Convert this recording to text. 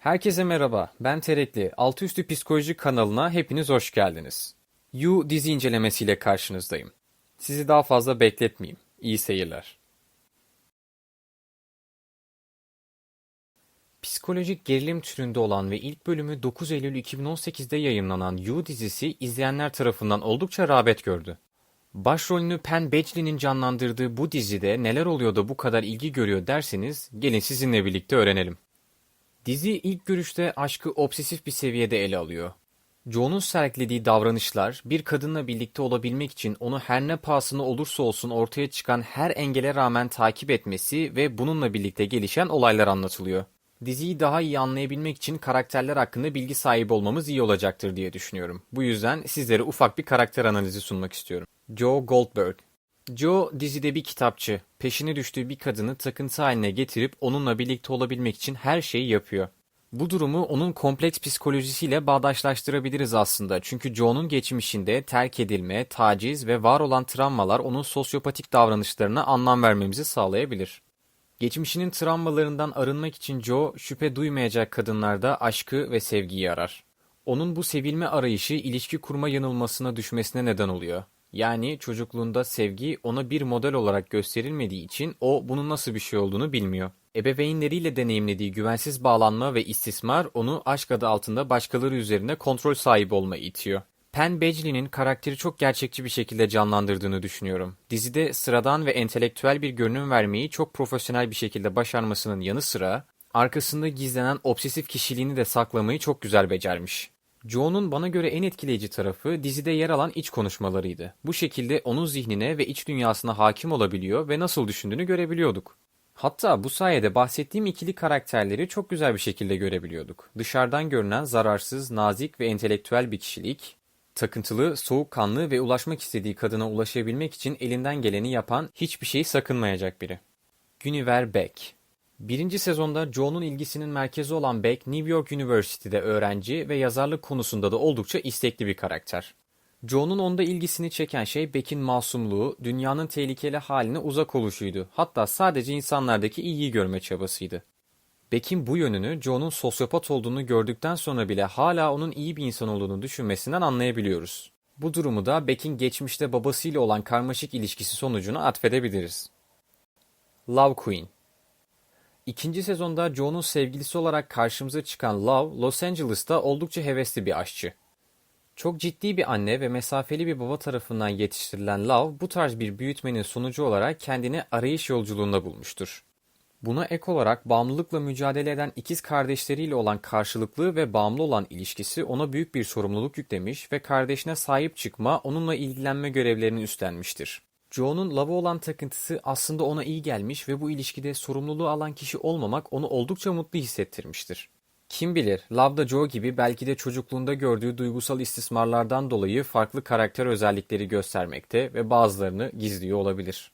Herkese merhaba, ben Terekli. Altıüstü Psikoloji kanalına hepiniz hoş geldiniz. You dizi incelemesiyle karşınızdayım. Sizi daha fazla bekletmeyeyim. İyi seyirler. Psikolojik gerilim türünde olan ve ilk bölümü 9 Eylül 2018'de yayınlanan You dizisi izleyenler tarafından oldukça rağbet gördü. Başrolünü Penn Badgley'nin canlandırdığı bu dizide neler oluyor da bu kadar ilgi görüyor derseniz gelin sizinle birlikte öğrenelim. Dizi ilk görüşte aşkı obsesif bir seviyede ele alıyor. Joe'nun sergilediği davranışlar bir kadınla birlikte olabilmek için onu her ne pahasına olursa olsun ortaya çıkan her engele rağmen takip etmesi ve bununla birlikte gelişen olaylar anlatılıyor. Diziyi daha iyi anlayabilmek için karakterler hakkında bilgi sahibi olmamız iyi olacaktır diye düşünüyorum. Bu yüzden sizlere ufak bir karakter analizi sunmak istiyorum. Joe Goldberg Joe dizide bir kitapçı. Peşine düştüğü bir kadını takıntı haline getirip onunla birlikte olabilmek için her şeyi yapıyor. Bu durumu onun kompleks psikolojisiyle bağdaşlaştırabiliriz aslında. Çünkü Joe'nun geçmişinde terk edilme, taciz ve var olan travmalar onun sosyopatik davranışlarına anlam vermemizi sağlayabilir. Geçmişinin travmalarından arınmak için Joe şüphe duymayacak kadınlarda aşkı ve sevgiyi arar. Onun bu sevilme arayışı ilişki kurma yanılmasına düşmesine neden oluyor. Yani çocukluğunda sevgi ona bir model olarak gösterilmediği için o bunun nasıl bir şey olduğunu bilmiyor. Ebeveynleriyle deneyimlediği güvensiz bağlanma ve istismar onu aşk adı altında başkaları üzerine kontrol sahibi olmaya itiyor. Penn Badgley'nin karakteri çok gerçekçi bir şekilde canlandırdığını düşünüyorum. Dizide sıradan ve entelektüel bir görünüm vermeyi çok profesyonel bir şekilde başarmasının yanı sıra arkasında gizlenen obsesif kişiliğini de saklamayı çok güzel becermiş. Joe'nun bana göre en etkileyici tarafı dizide yer alan iç konuşmalarıydı. Bu şekilde onun zihnine ve iç dünyasına hakim olabiliyor ve nasıl düşündüğünü görebiliyorduk. Hatta bu sayede bahsettiğim ikili karakterleri çok güzel bir şekilde görebiliyorduk. Dışarıdan görünen zararsız, nazik ve entelektüel bir kişilik, takıntılı, soğukkanlı ve ulaşmak istediği kadına ulaşabilmek için elinden geleni yapan, hiçbir şeyi sakınmayacak biri. Güniver Beck Birinci sezonda Joe'nun ilgisinin merkezi olan Beck, New York University'de öğrenci ve yazarlık konusunda da oldukça istekli bir karakter. Joe'nun onda ilgisini çeken şey Beck'in masumluğu, dünyanın tehlikeli haline uzak oluşuydu. Hatta sadece insanlardaki iyiyi görme çabasıydı. Beck'in bu yönünü Joe'nun sosyopat olduğunu gördükten sonra bile hala onun iyi bir insan olduğunu düşünmesinden anlayabiliyoruz. Bu durumu da Beck'in geçmişte babasıyla olan karmaşık ilişkisi sonucuna atfedebiliriz. Love Queen İkinci sezonda Joe'nun sevgilisi olarak karşımıza çıkan Love, Los Angeles'ta oldukça hevesli bir aşçı. Çok ciddi bir anne ve mesafeli bir baba tarafından yetiştirilen Love, bu tarz bir büyütmenin sonucu olarak kendini arayış yolculuğunda bulmuştur. Buna ek olarak bağımlılıkla mücadele eden ikiz kardeşleriyle olan karşılıklı ve bağımlı olan ilişkisi ona büyük bir sorumluluk yüklemiş ve kardeşine sahip çıkma, onunla ilgilenme görevlerini üstlenmiştir. Joe'nun Love'a olan takıntısı aslında ona iyi gelmiş ve bu ilişkide sorumluluğu alan kişi olmamak onu oldukça mutlu hissettirmiştir. Kim bilir, Love da Joe gibi belki de çocukluğunda gördüğü duygusal istismarlardan dolayı farklı karakter özellikleri göstermekte ve bazılarını gizliyor olabilir.